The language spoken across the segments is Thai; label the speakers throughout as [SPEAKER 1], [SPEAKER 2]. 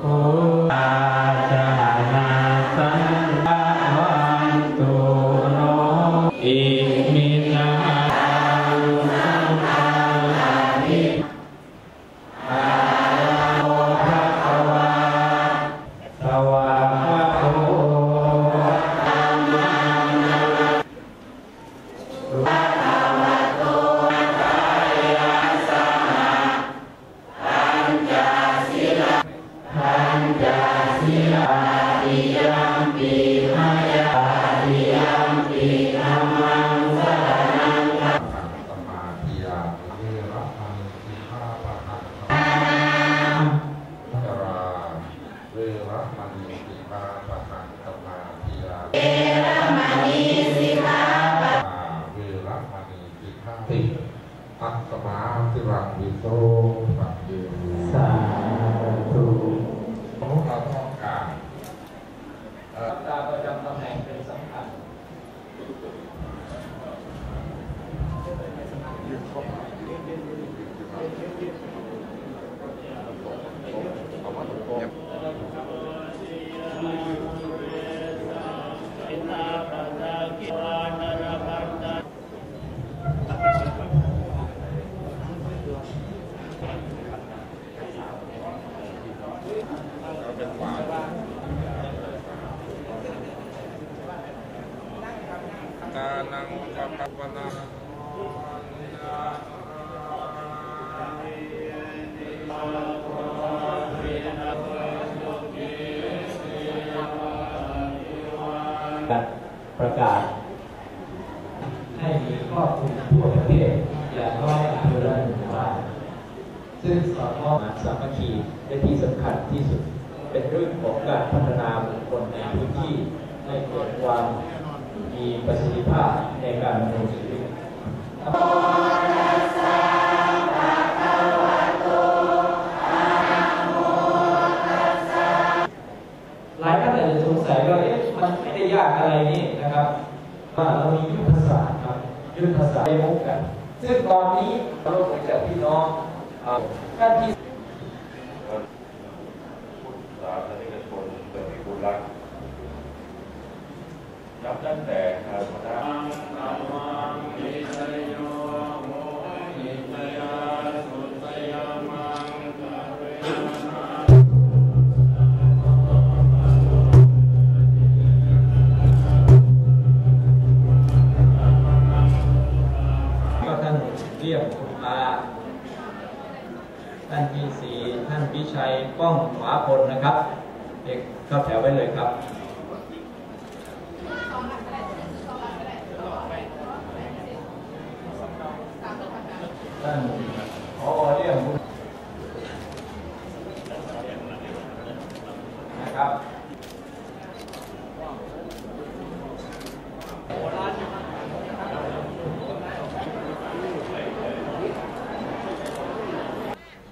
[SPEAKER 1] โออาจาน มาสิรัง
[SPEAKER 2] วิโสปัจเย
[SPEAKER 1] สาธุ
[SPEAKER 2] สมมติเราต้องการ
[SPEAKER 1] ตาประจำตำแหน่งเป็นสำคัญ
[SPEAKER 2] กา นังกัปปนา
[SPEAKER 1] ประกาศ ให้มีครอบคลุมทั่วประเทศอย่างน้อยอำเภอละหนึ่งหมู่บ้านซึ่งสอดคล้องสามัคคีและที่ เรื่องของการพัฒนาบุคคลในพื้นที่ให้เกิดความมีประสิทธิภาพในการดำรงชีวิตหลายท่านอาจจะสงสัยว่าเอ๊ะมันไม่ได้ยากอะไรนี่นะครับว่าเรามียุทธศาสตร์ครับยุทธศาสตร์ได้มุกกัน ซึ่งตอนนี้เราเหมือนกับพี่น้องอ่าท่านที่
[SPEAKER 3] สาธารณชนเป็นผู้รัก นับตั้งแต่คาถา
[SPEAKER 1] ก็ท่านเรียบมาท่านพี่สีท่านพิชัยป้องขวาพลนะครับ เด็กเข้าแถวไว้เลยครับ ท่านพอเรียมบุญนะครับ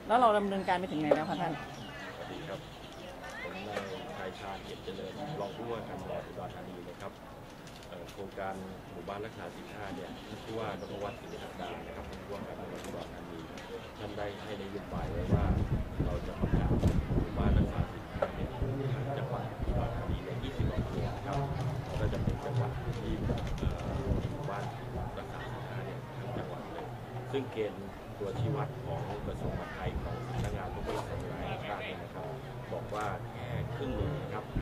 [SPEAKER 4] แล้วเราดำเนินการไปถึงไหนแล้วคะท่าน
[SPEAKER 3] สวัสดีครับ ผมนายชายชาญเกียรติเจริญรองผู้ว่าการจังหวัดอุดรธานีนะครับโครงการหมู่บ้านรักษาสินค้าเนี่ยผู้ว่านพวัฒน์สิริศักดานะครับผู้ว่า ให้นโยบายไว้ว่าเราจะประกาศหมู่บ้านรักษาสินค้าเนี่ยทั้งจังหวัดอุดรธานีเนี่ย20อำเภอนะครับก็จะเป็นจังหวัดที่เอ่อมีหมู่บ้านรักษาสินค้าเนี่ยทั้งจังหวัดเลยซึ่งเกณฑ์ตัวชี้วัดของกระทรวงมหาดไทยของสำนักงานพระพุทธศาสนาแห่งชาตินะครับ บอกว่าแค่ครึ่งหนึ่งครับ